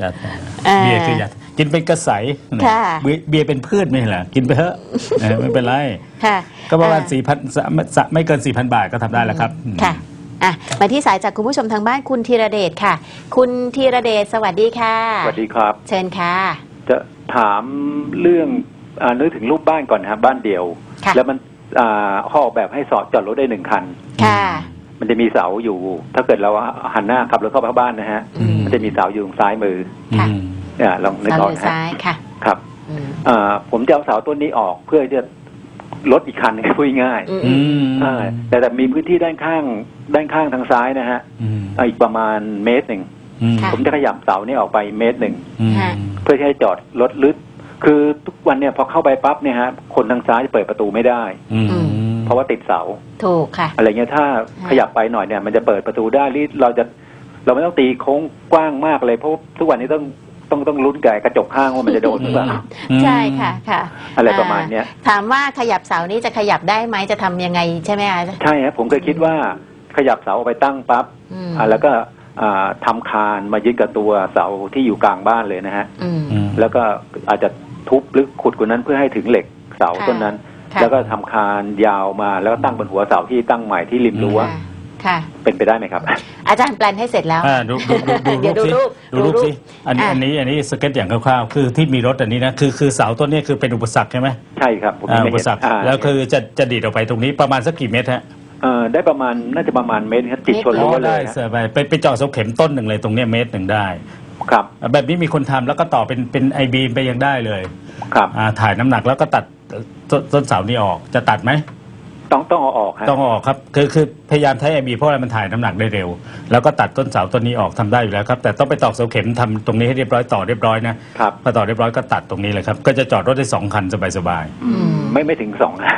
จะอ่าเบียร์คือยากินเป็นกระใสนะค่ะเบียร์เบียร์เป็นพืชไม่ใช่เหรอกินไปเถอะเออไม่เป็นไรค่ะก็ประมาณอ่สี่พันไม่เกินสี่พันบาทก็ทำได้แล้วครับค่ะอะมาที่สายจากคุณผู้ชมทางบ้านคุณธีรเดชค่ะ คุณธีรเดชสวัสดีค่ะสวัสดีครับ เชิญค่ะ จะถามเรื่องอานึกถึงรูปบ้านก่อนนะครับบ้านเดียวค่ะแล้วมันอ่าเขาออกแบบให้สอดจอดรถได้หนึ่งคัน ค่ะ มันจะมีเสาอยู่ ถ้าเกิดเราหันหน้าขับรถเข้าไปบ้านนะฮะอืมมัน จะมีเสาอยู่ทางซ้ายมือค่ะอืมเนี่ยลองนึกเสาอออกยู่นะฮะซ้ายค่ะครับอืมอ่าผมจะเอาเสาต้นนี้ออกเพื่อจะลดอีกคันพูดง่ายอืมอืมๆอ่าแต่แต่มีพื้นที่ด้านข้างด้านข้างทางซ้ายนะฮะอืมอ่าอีกประมาณเมตรหนึ่งอืมค่ะผมจะขยับเสานี้ออกไปเมตรหนึ่ง อืมค่ะเพื่อที่ให้จอดรถลึก คือทุกวันเนี่ยพอเข้าไปปั๊บเนี่ยฮะ คนทางซ้ายเปิดประตูไม่ได้ อืม เพราะว่าติดเสา ถูกค่ะ อะไรเงี้ยถ้าขยับไปหน่อยเนี่ยมันจะเปิดประตูได้หรือเราจะ เราไม่ต้องตีโค้งกว้างมากเลยเพราะทุกวันนี้ต้องต้องต้องลุ้นไก่กระจกข้างว่ามันจะโดนหรือเปล่าอืมใช่ค่ะค่ะ อะไรประมาณเนี้ยถามว่าขยับเสานี้จะขยับได้ไหมจะทำยังไงใช่ไหมคะใช่ฮะผมเคยคิดว่าขยับเสาออกไปตั้งปั๊บอืมอ่าแล้วก็อ่าทำคานมายึดกับตัวเสาที่อยู่กลางบ้านเลยนะฮะอืมอืมแล้วก็อาจจะทุบหรือขุดกว่านั้นเพื่อให้ถึงเหล็กเสาค่ะต้นนั้นค่ะแล้วก็ทำคานยาวมาแล้วก็ตั้งบนหัวเสาที่ตั้งใหม่ที่ริมรั้ว ค่ะค่ะ เป็นไปได้ไหมครับ อาจารย์แปลนให้เสร็จแล้ว อ่าดูดูดูดูเดี๋ยวดูรูรูปปสิดูรูปดูรูปสิอันนี้อะ อันนี้อันนี้สเก็ตอย่างคร่าวๆคือที่มีรถอันนี้นะคือคือเสาต้นเนี้คือเป็นอุปสรรคใช่ไหมใช่ครับผมอ่าไม่อุปเห็นสรรคอ่าแล้วคือจะจะดีดออกไปตรงนี้ประมาณสักกี่เมตรฮะเอ่อได้ประมาณน่าจะประมาณเมตรครับติดชนอ๋รั้อวเลได้ยนะสบายไปไปเจาะเสาเข็มต้นหนึ่งเลยตรงเนี้ยเมตรหนึ่งได้ ครับแบบนี้มีคนทำแล้วก็ต่อเป็นเป็นไอบีมไปยังได้เลยครับ อ่าถ่ายน้ำหนักแล้วก็ตัดต้นต้นเสานี้ออกจะตัดไหม ต้องต้องเอาออกฮะต้องเอาออกครับคือคือพยายามใช้ไอบีเพราะอะไรมันถ่ายน้ำหนักได้เร็ว แล้วก็ตัดต้นเสาต้นนี้ออกทำได้อยู่แล้วครับ แต่ต้องไปตอกเสาเข็มทำตรงนี้ให้เรียบร้อยต่อเรียบร้อยนะครับพอต่อเรียบร้อยก็ตัดตรงนี้เลยครับ ก็จะจอดรถได้สองคันสบายอืมไม่ไม่ถึงสองแต่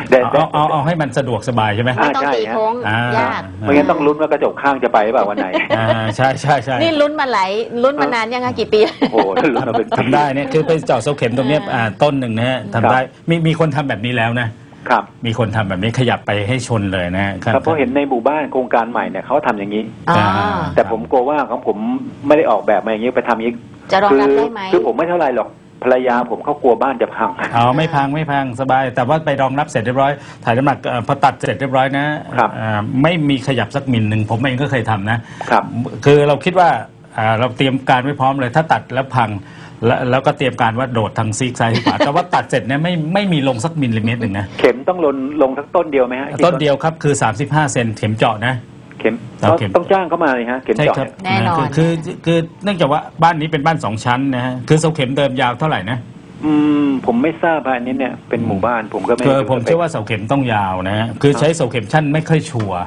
ๆแต่ เอาเอาเอาให้มันสะดวกสบายใช่ไหม ไม่ต้องใช่ตีฮะ โค้งอ่ายยาก ไม่งั้นต้องลุ้นว่ากระจกข้างจะไปหรือเปล่าวันไหน อ่าใช่ใช่ใช่นี่ลุ้นมาหลายลุ้นมานานยังคะกี่ปี โอ้โหลุ้นมาเป็นปี ทำได้เนี่ยคือไปเจาะเสาเข็มตรงเนี้ยอ่าต้นหนึ่งนะฮะทำได้มีมีคนทำแบบนี้แล้วนะ ครับมีคนทำแบบนี้ขยับไปให้ชนเลยนะฮะครับเพราะเห็นในหมู่บ้านโครงการใหม่เนี่ยเขาทำอย่างนี้อ๋อแต่ผมกลัวว่าของผมไม่ได้ออกแบบมาอย่างนี้ไปทำอย่างนี้จะรองคืรับได้ไหมคือผมไม่เท่าไรหรอกภรรยาผมเขากลัวบ้านจะพังอ๋อไม่พังไม่พังสบาย แต่ว่าไปรองรับเสร็จเรียบร้อย ถ่ายน้ำหนักเอ่อพอตัดเสร็จเรียบร้อยนะครับอ่าไม่มีขยับสักมิลหนึ่งผมเองก็เคยทำนะครับ คือเราคิดว่าอ่าเราเตรียมการไว้พร้อมเลยถ้าตัดแล้วพัง แล้วแล้วก็เตรียมการว่าโดดทางซีกซ้ายขวาแต่ว่าตัดเสร็จเนี่ยไม่ไม่มีลงสักมิลลิเมตรหนึ่งนะเข็มต้องลนลงทั้งต้นเดียวไหมฮะต้นเดียวครับคือ 35เซนเข็มเจาะนะเข็มเอาเข็มต้องจ้างเข้ามาเลยฮะเข็มใช่เจาะครับแน่นอนคือคือคือเนื่องจากว่าบ้านนี้เป็นบ้านสองชั้นนะฮะคือเสาเข็มเดิมยาวเท่าไหร่นะอืมผมไม่ทราบฮะอันนี้เนี่ยเป็นหมู่บ้านผมก็ไม่คือรู้ผมเชื่อว่าเสาเข็มต้องยาวนะฮะคือใช้เสาเข็มชั้นไม่ค่อยชัวร์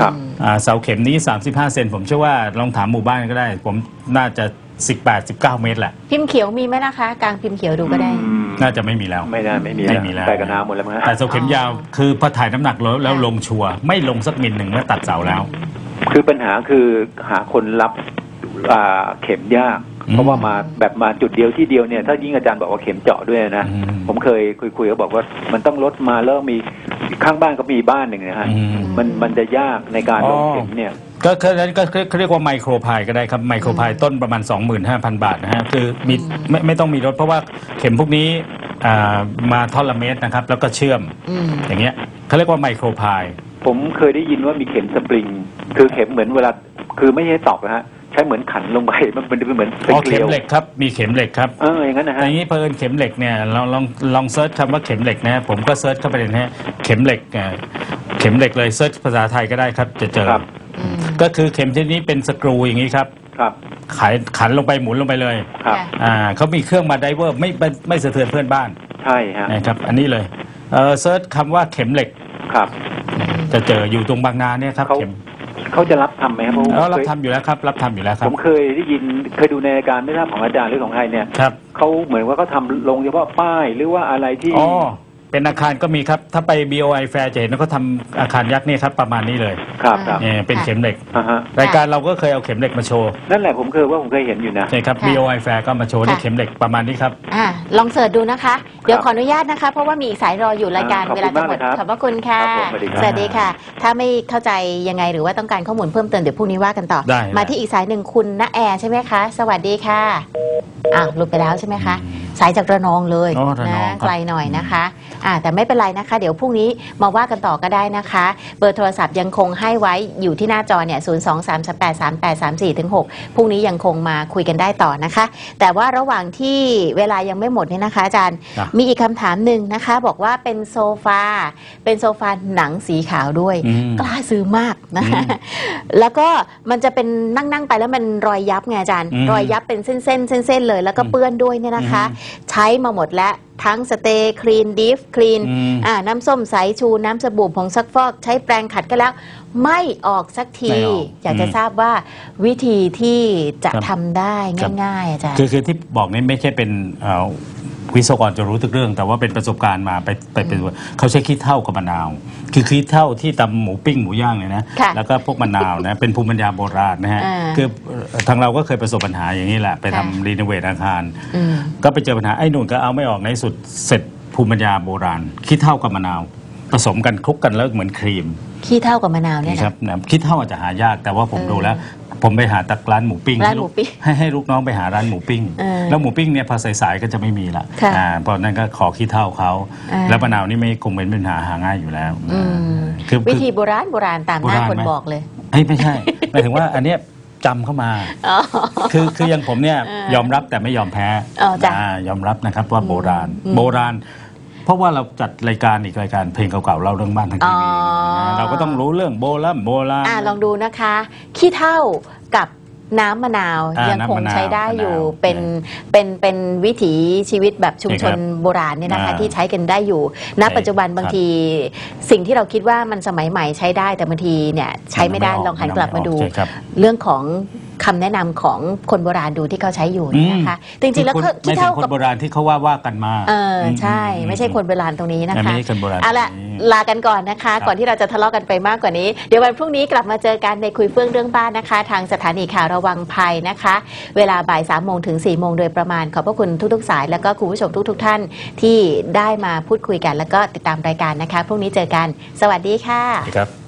ครับอืมอ่าเสาเข็มนี้ 35 เซนผมเชื่อว่าลองถามหมู่บ้านก็ได้ ผมน่าจะ 18 19 เมตรแหละ พิมพ์เขียวมีไหมล่ะคะกลางพิมพ์เขียวดูก็ได้อืมน่าจะไม่มีแล้ว ไม่ได้ไม่มีไม่มีแล้ว ไปกับน้ำหมดแล้วมั้งฮะแต่เสาเข็มยาวคือพอถ่ายน้ำหนักแล้วแล้วลงชัวร์ไม่ลงสักมิลหนึ่งเมื่อตัดเสาแล้ว คือปัญหาคือหาคนรับอ่าเข็มยาก อืมเพราะว่ามาแบบมาจุดเดียวที่เดียวเนี่ยถ้ายิ่งอาจารย์บอกว่าเข็มเจาะด้วยนะ อืม ผมเคยคุยคุยเขาบอกว่ามันต้องลดมาแล้วมีข้างบ้านก็มีบ้านหนึ่งนะฮะ อืม มันมันจะยากในการลงอ๋อเข็มเนี่ย ก็คือนั้นก็คือเขาเรียกว่าไมโครพายก็ได้ครับไมโครพายต้นประมาณ 25,000 บาทนะฮะคือมีไม่ไม่ต้องมีรถเพราะว่าเข็มพวกนี้อ่ามาท่อนละเมตรนะครับ แล้วก็เชื่อมอืม อย่างเงี้ยเขาเรียกว่าไมโครพาย ผมเคยได้ยินว่ามีเข็มสปริง คือเข็มเหมือนเวลาคือไม่ใช่ตอกนะฮะ ใช้เหมือนขันลงไปมันเป็นเหมือนเป็นอ๋อเกลีเข็ยมวเหล็กครับ มีเข็มเหล็กครับเอออย่างนั้นนะแต่ฮะอย่างนี้เพลินเข็มเหล็กเนี่ยลองลองลองเซิร์ชคำว่าเข็มเหล็กนะผมก็เซิร์ชเข้าไปเลยนะฮะเข็มเหล็กอ่าเข็มเหล็กเลยเซิร์ชภาษาไทยก็ได้ครับจะเจอครับอืม ก็คือเข็มชนิดนี้เป็นสกรูอย่างนี้ครับครับขายขันลงไปหมุนลงไปเลยครับค่ะอ่าเขามีเครื่องมาไดเวอร์ไม่ไม่ไม่สะเทือนเพื่อนบ้านใช่ฮะนะครับอันนี้เลยเออเซิร์ชคำว่าเข็มเหล็กครับ จะเจออยู่ตรงบางนาเนี่ยครับเขา เข็มเขาจะรับทำไหมครับเพราะแล้วรับเคยทำอยู่แล้วครับ รับทำอยู่แล้วครัผบมเคยได้ยินเคยดูในรายการไม่ทราบของอาจารย์หรือของใครเนี่ยครับ เขาเหมือนว่าเขาทำลงเฉพาะป้ายหรือว่าอะไรที่อ๋อ เป็นอาคารก็มีครับ ถ้าไป BOI Fair จะเห็นว่าเขาทำอาคารยักษ์เนี่ยครับประมาณนี้เลยครับครับเนี่ยเป็นเข็มเหล็ก อ่าฮะรายการเราก็เคยเอาเข็มเหล็กมาโชว์นั่นแหละผมเคยว่าผมเคยเห็นอยู่นะ ใช่ครับ ค่ะ BOI Fair ก็มาโชว์ในค่ะ เข็มเหล็กประมาณนี้ครับ อ่าลองเสิร์ชดูนะคะ เดี๋ยวขออนุญาตนะคะ เพราะว่ามีอีกสายรออยู่รายการอ่าขอบเวคุลาณจะมากหมดนะครับขอบพระคุณค่ะ ครับผมสวัสดีครับสวัสดีค่ะ ถ้าไม่เข้าใจยังไงหรือว่าต้องการข้อมูลเพิ่มเติมเดี๋ยวพรุ่งนี้ว่ากันต่อ ได้ มาได้ที่อีกสายหนึ่งคุณณแอร์ใช่ไหมคะ สวัสดีค่ะอ้าวหลุดไปแล้วใช่ไหมคะ สายจากระนองเลยอ๋อระนองนะครับ ไกลหน่อยนะคะอ่าแต่ไม่เป็นไรนะคะ เดี๋ยวพรุ่งนี้มาว่ากันต่อก็ได้นะคะ เบอร์โทรศัพท์ยังคงให้ไว้อยู่ที่หน้าจอเนี่ย0 2 3 8 3 8 3 4ถึง6พรุ่งนี้ยังคงมาคุยกันได้ต่อนะคะ แต่ว่าระหว่างที่เวลายังไม่หมดเนี่ยนะคะอาจารย์ครับมีอีกคำถามหนึ่งนะคะ บอกว่าเป็นโซฟา เป็นโซฟาหนังสีขาวด้วย อืม กล้าซื้อมากนะคะอืมแล้วก็มันจะเป็นนั่งๆไปแล้วมันรอยยับไงอาจารย์ อืมรอยยับเป็นเส้นๆเส้นๆเลย แล้วก็เปื้อนด้วยเนี่ยนะคะใช้มาหมดแล้วทั้งสเตย์คลีนดิฟคลีนอืมอ่าน้ำส้มสายชูน้ำสบู่ผงซักฟอก ใช้แปรงขัดก็แล้ว ไม่ออกสักที ไม่ออกอยากจะอืม ทราบว่าวิธีที่จะครับทำได้ครับง่ายๆอาจารย์ คือคือที่บอกนี่ไม่ใช่เป็นเอ่อ วิศวกรจะรู้ทุกเรื่อง แต่ว่าเป็นประสบการณ์มาไปไปเป็นเขาใช้ขี้เท่ากับมะนาว คือขี้เท่าที่ตำหมูปิ้งหมูย่างเลยนะค่ะแล้วก็พวกมะนาวนะเป็นภูมิปัญญาโบราณนะฮะอ่าคือเอ่อทางเราก็เคยประสบปัญหาอย่างนี้แหละไปค่ะทำรีโนเวทอาคาร อืม ก็ไปเจอปัญหาไอ้นุ่นก็เอาไม่ออกในที่สุดเสร็จภูมิปัญญาโบราณขี้เท่ากับมะนาว ผสมกันคลุกกันแล้วเหมือนครีมขี้เท่ากับมะนาวเนี่ยนี่ครันะบนะขี้เท่าอาจจะหายากแต่ว่าผมเออ ดูแล้ว ผมไปหาตักร้านหมูปิ้งร้านให้หมูลูกปิ้งให้ให้ลูกน้องไปหาร้านหมูปิ้ง เออแล้วหมูปิ้งเนี่ยพอสายๆก็จะไม่มีละค่ะอ่าเพราะนั้นก็ขอขี้เท่าเขาอ่าแล้วมะนาวนี่ไม่คงเป็นปัญหาหาง่ายอยู่แล้วอืมคือวิคือธีโบราณโบราณตามหน้าโบราณคนไหม บอกเลยเฮ้ยไม่ใช่หมายถึงว่าอันเนี้ยจำเข้ามา อ๋อ คือคืออย่างผมเนี่ยเออยอมรับแต่ไม่ยอมแพ้อ๋อจ้ะยอมรับนะครับว่าโบราณ อืมโบราณ เพราะว่าเราจัดรายการอีกรายการเพลงเก่าๆเล่าเรื่องบ้านทางทีวีอ๋อนะเราก็ต้องรู้เรื่องโบราณโบราณ อ่าลองดูนะคะ ขี้เท่ากับน้ำมะนาวอ่ายัยังคงน้ำมะนาวใช้ได้อยู่มะนาวเป็นเป็นเป็นวิถีชีวิตแบบชุมชนนี่ครับโบราณเนี่ยนะคะอ่าที่ใช้กันได้อยู่ ณ ใช่ปัจจุบันบางครับทีสิ่งที่เราคิดว่ามันสมัยใหม่ใช้ได้แต่บางทีเนี่ยใช้ไม่ได้มันไม่ออกลองหันกลับมาดูใช่ครับเรื่องของ คำแนะนำของคนโบราณดูที่เขาใช้อยู่เนี่ยนะคะจริงๆแล้วคือก็คนไม่ขี้ถึเท่างคนกับโบราณที่เขาว่าว่ากันมาเอออม ใช่ ไม่ใช่คนโบราณตรงนี้นะไม่คะใช่คนโบราณเอาละตรงนี้ลากันก่อนนะคะครับก่อนที่เราจะทะเลาะกันไปมากกว่านี้ เดี๋ยววันพรุ่งนี้กลับมาเจอกันในคุยเฟื่องเรื่องบ้านนะคะ ทางสถานีข่าวระวังภัยนะคะ เวลาบ่าย3ามโมงถึง4ี่โมงโดยประมาณ ขอบพระคุณทุกๆสาย แล้วก็คุณผู้ชมทุก ๆ ท่านที่ได้มาพูดคุยกัน แล้วก็ติดตามรายการนะคะพรุ่งนี้เจอกัน สวัสดีค่ะ ครับ